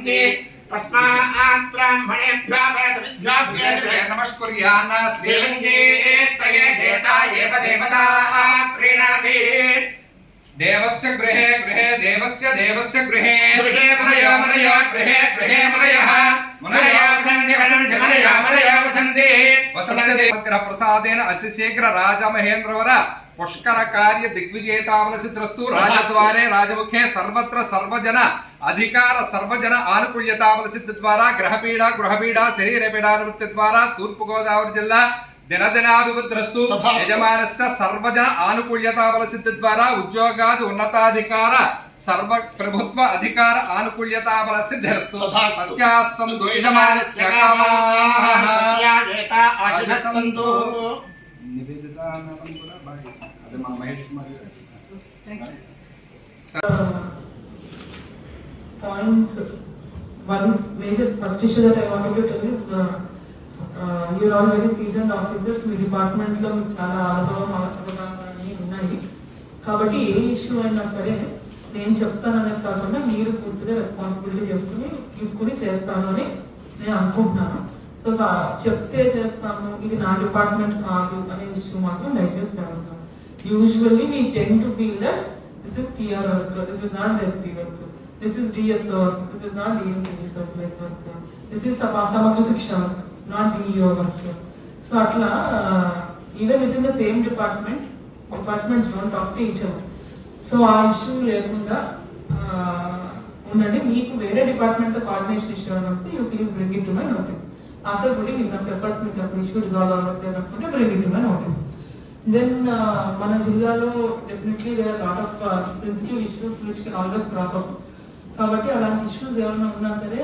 भवन्ति तस्मात् ब्राह्मणेभ्यः वेदविद्याभ्यः नमस्कुर्यान् श्रीलिङ्गे तये देवता एव देवताः प्रीणाति देवस्य गृहे गृहे देवस्य देवस्य गृहे गृहे मनय मनय गृहे गृहे मनयः मनया वसन्ति वसन्ति मनया मनया वसन्ति वसन्ति प्रसादेन अतिशीघ्र राजमहेन्द्रवर पुष्करकार्य दिग्विजयतावलसिद्रस्तु राजद्वारे राजमुखे सर्वत्र सर्वजन अधिकार सर्वजन आनुकूल्यतावलसिद्धद्वारा ग्रहपीडा गृहपीडा शरीरपीडानिवृत्तिद्वारा तूर्पुगोदावरी जिल्ला ದಿನದಿನಾಭಿವೃದ್ಧರಸ್ತು ಯಜಮಾನಸ್ಯ ಸರ್ವಜನ ಆನುಕೂಲ್ಯತಾ ಬಲಸಿದ್ಧ ದ್ವಾರ ಉದ್ಯೋಗಾದಿ ಉನ್ನತಾಧಿಕಾರ ಸರ್ವ ಪ್ರಭುತ್ವ ಅಧಿಕಾರ ಆನುಕೂಲ್ಯತಾ ಬಲ ಸಿದ್ಧರಸ್ತು ಸತ್ಯಾಸಂತು ಯಜಮಾನಸ್ಯ ಕಾಮಾಹ మహేష్ కుమార్ గారు. points. One major first issue that I wanted to tell is, uh, uh, you're all very seasoned officers, మీ డిపార్ట్మెంట్లో మీకు చాలా అనుభవం అవగాహన అన్నీ ఉన్నాయి. కాబట్టి ఏ ఇష్యూ అయినా సరే నేను చెప్తాననేది కాకుండా మీరు పూర్తిగా రెస్పాన్సిబిలిటీ చేసుకుని తీసుకుని చేస్తాను అని నేను అనుకుంటున్నాను. సో చెప్తే చేస్తాను ఇది నా డిపార్ట్మెంట్ కాదు అనే ఇష్యూ మాత్రం దయచేసి తేవద్దు usually we tend to feel that this is PR work this is not ZP work this is DS work this is not DMC surplus work this is Samagra Shiksha work not DEO work so అట్లా even within the same department departments don't talk to each other so uh issue లేకుండా ఆ, ఉండండి మీకు వేరే department తో coordination issue అని వస్తే you please bring it to my notice after putting in efforts మీకు ఒక ఇష్యూ రిజాల్వ్ అవ్వట్లేదు అనుకుంటే bring it to my notice Then uh, మన జిల్లాలో definitely there lot of sensitive issues which can always crop up కాబట్టి అలాంటి issues ఏమైనా ఉన్నా సరే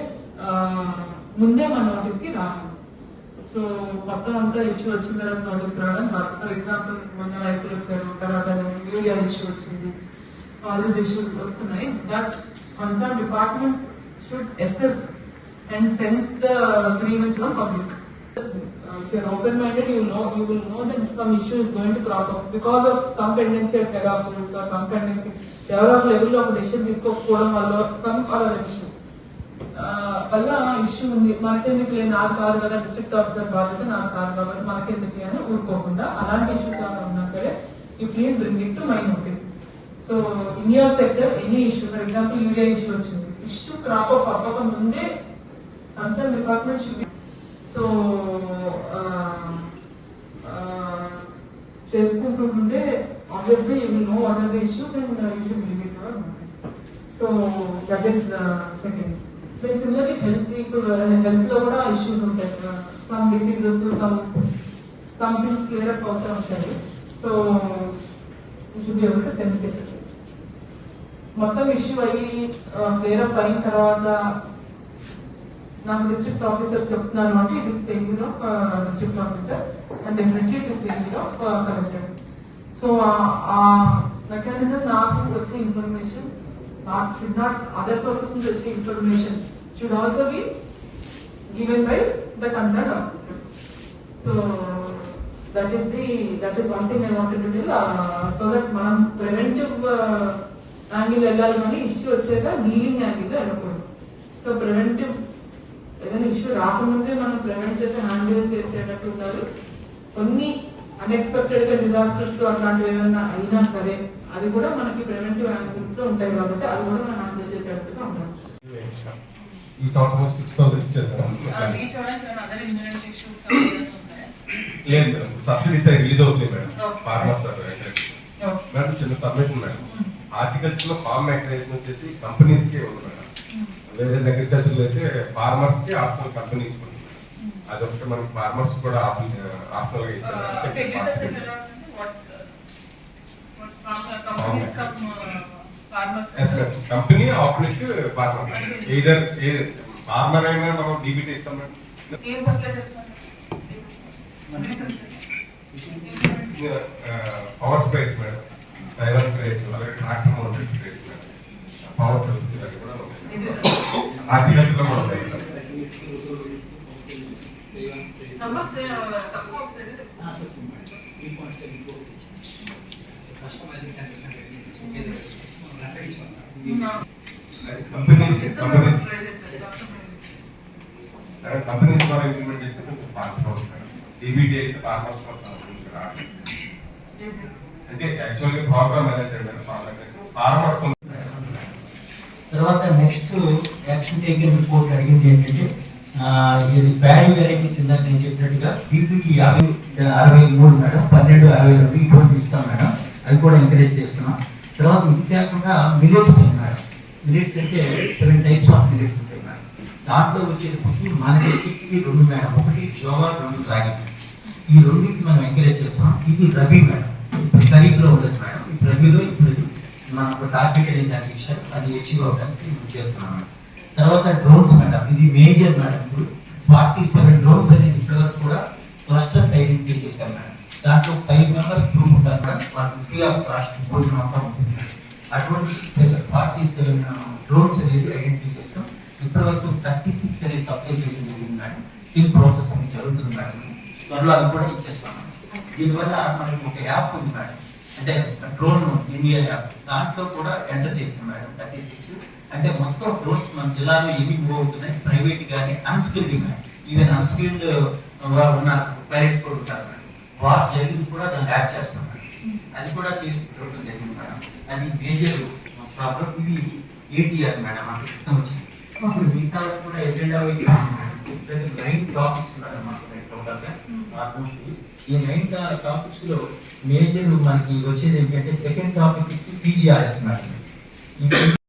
ముందే మన నోటీస్కి రావాలి. సో మొత్తం అంతా ఇష్యూ వచ్చిన తర్వాత నోటీస్ రావడం ఫర్ ఎగ్జాంపుల్ మొన్న రైతులు వచ్చారు తర్వాత యూరియా ఇష్యూ వచ్చింది ఆల్ దీస్ ఇష్యూస్ వస్తున్నాయి. That concern departments should assess and sense the grievance of public if you are open-minded, you know, you will know that some issue is going to crop up because of some tendency at head office or some tendency, ఎవరో ఒక లెవెల్లో ఒక decision తీసుకోకపోవడం వల్ల some other issue వల్ల issue ఉంది. మనకెందుకు లేదు నాకు కాదు కదా డిస్ట్రిక్ట్ ఆఫీసర్ బాధ్యత నాకు కాదు కాబట్టి మనకెందుకు అని ఊరుకోకుండా అలాంటి ఇష్యూస్ ఏమైనా ఉన్నా సరే you please bring it to my notice so in your sector any issue for example urea issue వచ్చింది. ఇష్యూ క్రాప్ అప్ అవ్వక ముందే కన్సర్న్ డిపార్ట్మెంట్ షుడ్ సో చేసుకుంటుంటే obviously you will know what are the issues and you should leave it your notice so that is second then similarly health ఇప్పుడు హెల్త్లో కూడా issues ఉంటాయి. Some diseases some some things clear up అవుతూ ఉంటాయి. So you should be able to మొత్తం issue అయ్యి clear up అయిన తర్వాత నాకు డిస్ట్రిక్ట్ ఆఫీసర్ చెప్తున్నాను అంటే it is paying of district officer and definitely it is paying of collector so ఆ మెకానిజం నాకు వచ్చే information not should not other sources నుంచి వచ్చే information should also be given by the concern officer so that is the that is one thing I wanted to tell so that మనం preventive angle వెళ్ళాలి కానీ issue వచ్చాక dealing angle వెళ్ళకూడదు. So preventive రాకముందే మనం prevent చేసి handle చేసేటట్టు ఉండాలి కొన్ని అన్ఎక్స్పెక్టెడ్గా డిజాస్టర్స్ అట్లాంటివి ఏమైనా అయినా సరే అది కూడా మనకి ప్రివెంటివ్ యాంగిల్స్లో ఉంటాయి కాబట్టి అది కూడా మనం హ్యాండిల్ చేసేటట్టుగా ఉండాలి. ఈ సంవత్సరం సిక్స్ థౌసండ్ ఇచ్చారు లేదు మేడం సబ్సిడీస్ రిలీజ్ అవుతాయి మేడం. Okay. ఫార్మర్స్ మేడం చిన్న సబ్మిషన్ మేడం. హార్టికల్చర్లో ఫార్మ్ మెకనైజేషన్ వచ్చేసి కంపెనీస్ కే ఉంది మేడం. వేరే అగ్రికల్చర్లో అయితే ఫార్మర్స్కి ఆప్షనల్ కంపెనీస్ ఉంది అదొకటి మనకి ఫార్మర్స్ కూడా ఆప్షనల్గా అంటే అగ్రికల్చర్ ఇస్తారు కంపెనీ ఆప్లిక్ ఫార్మర్. either ఏ ఫార్మర్ అయినా మనం డీబీటీ ఇస్తాం power sprays madam. Trailer sprays అలాగే tractor mounted sprays madam. Power tools ఇవన్నీ కూడా ఉన్నాయి హార్టికల్చర్లో కూడా ఉన్నాయి నమస్తే తక్కువ వస్తుంది కంపెనీస్ కంపెనీస్ ట్రై చేశారు కస్టమైజ్ కంపెనీస్ ద్వారా ఇంప్లిమెంట్ చేస్తే కొంచెం ఫాస్ట్ అవుతుంది మేడం డీబీటీ అయితే ఫార్మర్స్ కొంచెం రావట్లేదు. అంటే యాక్చువల్లీ ప్రోగ్రామ్ ఎలా చేయడం ఫార్మర్ తర్వాత నెక్స్ట్ యాక్షన్ టేకన్ రిపోర్ట్ అడిగింది ఏంటంటే ఇది బ్యాడ్ వెరైటీస్ ఇందాక నేను చెప్పినట్టుగా బీపీకి యాభై అరవై మూడు మేడం పన్నెండు అరవై రెండు ఇటువంటి ఇస్తాం మేడం. అవి కూడా ఎంకరేజ్ చేస్తున్నాం. తర్వాత ఇది కాకుండా మిలెట్స్ మేడం. మిలెట్స్ అంటే సెవెన్ టైప్స్ ఆఫ్ మిలెట్స్ ఉంటాయి మేడం. దాంట్లో వచ్చేటప్పటికి మనకి రెండు మేడం. ఒకటి జోవా రెండు రాగి ఈ రెండింటికి మనం ఎంకరేజ్ చేస్తున్నాం. ఇది రబీ మేడం. ఖరీఫ్లో ఉండదు మేడం ఇప్పుడు రబీలో ఇప్పుడు ఇది మనకు టార్గెట్ అనేది దానికి ఇచ్చారు అది అచీవ్ అవడానికి చేస్తున్నాం తర్వాత డ్రోన్స్ మేడం ఇది మేజర్ మేడం ఇప్పుడు. ఫార్టీ సెవెన్ డ్రోన్స్ అనేది ఇప్పటివరకు కూడా క్లస్టర్స్ ఐడెంటిఫై చేశారు మేడం. దాంట్లో ఫైవ్ మెంబర్స్ గ్రూప్ ఉంటారు మేడం. వాళ్ళకి ఫ్రీ ఆఫ్ కాస్ట్ భోజనం అంతా ఉంటుంది అటువంటి సెవెన్ ఫార్టీ సెవెన్ డ్రోన్స్ అనేది ఐడెంటిఫై చేసాం ఇప్పటివరకు థర్టీ సిక్స్ అనేది సప్లై చేయడం జరిగింది మేడం. స్టిల్ అనేది జరుగుతుంది మేడం. త్వరలో అది కూడా ఇచ్చేస్తాం. దీనివల్ల మనకి ఒక యాప్ ఉంది మేడం. అంటే డ్రోన్ ఇండియా యాప్ దాంట్లో కూడా ఎంటర్ చేసాం మేడం థర్టీ సిక్స్ అంటే మొత్తం డ్రోన్స్ మన జిల్లాలో ఎన్ని మూవ్ అవుతున్నాయి ప్రైవేట్ కానీ అన్స్కిల్డ్ కానీ ఈవెన్ అన్స్కిల్డ్ ఉన్న పేరెంట్స్ కూడా ఉంటారు మేడం. వార్ జరిగింది కూడా దాన్ని యాడ్ చేస్తాం అది కూడా చేసి చూడటం జరిగింది మేడం. అది మేజర్ ప్రాబ్లం ఇది ఏటీఆర్ మేడం మాకు క్రితం వచ్చింది ఇప్పుడు మిగతా కూడా ఎజెండా నైన్ టాపిక్స్ మేడం. మాకు టోటల్గా ఆల్మోస్ట్ ఈ నైన్ టాపిక్స్లో మేజర్ మనకి వచ్చేది ఏంటంటే సెకండ్ టాపిక్ పీజీఆర్ఎస్ మేడం